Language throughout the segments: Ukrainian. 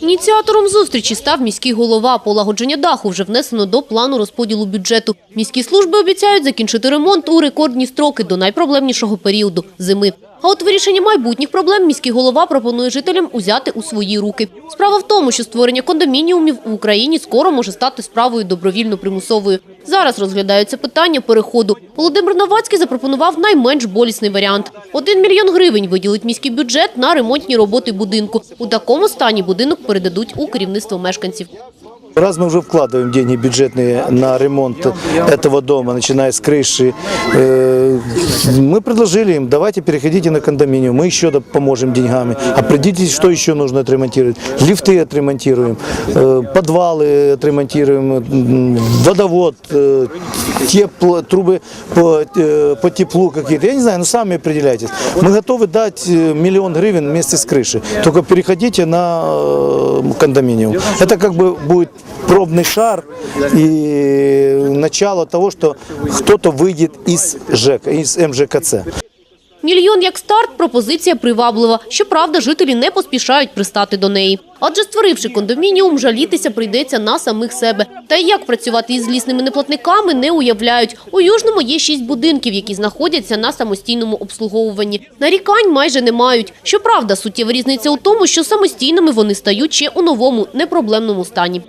Ініціатором зустрічі став міський голова. Полагодження даху вже внесено до плану розподілу бюджету. Міські служби обіцяють закінчити ремонт у рекордні строки до найпроблемнішого періоду – зими. А от вирішення майбутніх проблем міський голова пропонує жителям узяти у свої руки. Справа в тому, що створення кондомініумів в Україні скоро може стати справою добровільно-примусовою. Зараз розглядаються питання переходу. Володимир Новацький запропонував найменш болісний варіант. Один мільйон гривень виділить міський бюджет на ремонтні роботи будинку. У такому стані будинок передадуть у керівництво мешканців. Раз мы уже вкладываем деньги бюджетные на ремонт этого дома, начиная с крыши, э, мы предложили им, давайте переходите на кондоминиум, мы еще поможем деньгами. Определитесь, что еще нужно отремонтировать. Лифты отремонтируем, э, подвалы отремонтируем, водовод, э, тепло, трубы по, по теплу какие-то. Я не знаю, ну сами определяйтесь. Мы готовы дать миллион гривен вместе с крышей. Только переходите на кондоминиум. Это как бы будет пробный шар и начало того, что кто-то выйдет из ЖЭК, из МЖКЦ. Мільйон як старт – пропозиція приваблива. Щоправда, жителі не поспішають пристати до неї. Адже створивши кондомініум, жалітися прийдеться на самих себе. Та й як працювати із злісними неплатниками, не уявляють. У Южному є шість будинків, які знаходяться на самостійному обслуговуванні. Нарікань майже не мають. Щоправда, суттєва різниця у тому, що самостійними вони стають ще у новому, непроблемному стані.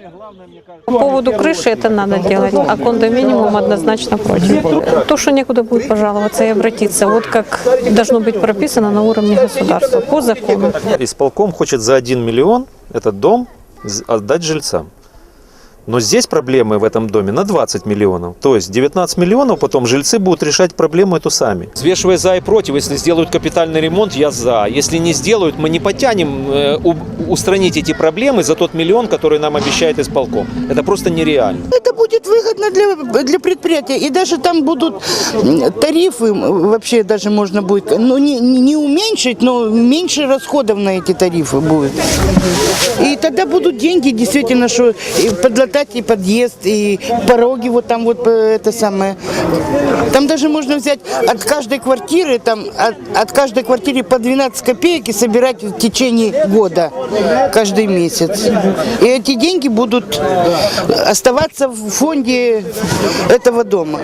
По поводу крыши это надо делать, а кондоминиум однозначно против. То, что некуда будет пожаловаться и обратиться, вот как должно быть прописано на уровне государства по закону. Исполком хочет за 1 миллион этот дом отдать жильцам. Но здесь проблемы в этом доме на 20 миллионов. То есть 19 миллионов потом жильцы будут решать проблему эту сами. Взвешивая за и против, если сделают капитальный ремонт, я за. Если не сделают, мы не потянем э, у- устранить эти проблемы за тот миллион, который нам обещает исполком. Это просто нереально. Это будет выгодно для, для предприятия. И даже там будут тарифы, вообще даже можно будет, ну не, не уменьшить, но меньше расходов на эти тарифы будет. И тогда будут деньги действительно, что и подлатать и подъезд, и пороги вот там вот э, это самое. Там даже можно взять от каждой квартиры, там от, от каждой квартиры по 12 копеек и собирать в течение года, каждый месяц. И эти деньги будут оставаться в фонде этого дома.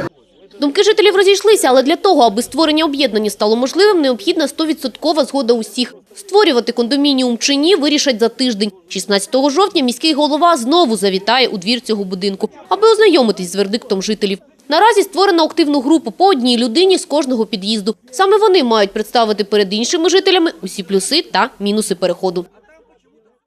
Думки жителів розійшлися, але для того, аби створення об'єднання стало можливим, необхідна 100% згода усіх. Створювати кондомініум чи ні, вирішать за тиждень. 16 жовтня міський голова знову завітає у двір цього будинку, аби ознайомитись з вердиктом жителів. Наразі створено активну групу по одній людині з кожного під'їзду. Саме вони мають представити перед іншими жителями усі плюси та мінуси переходу.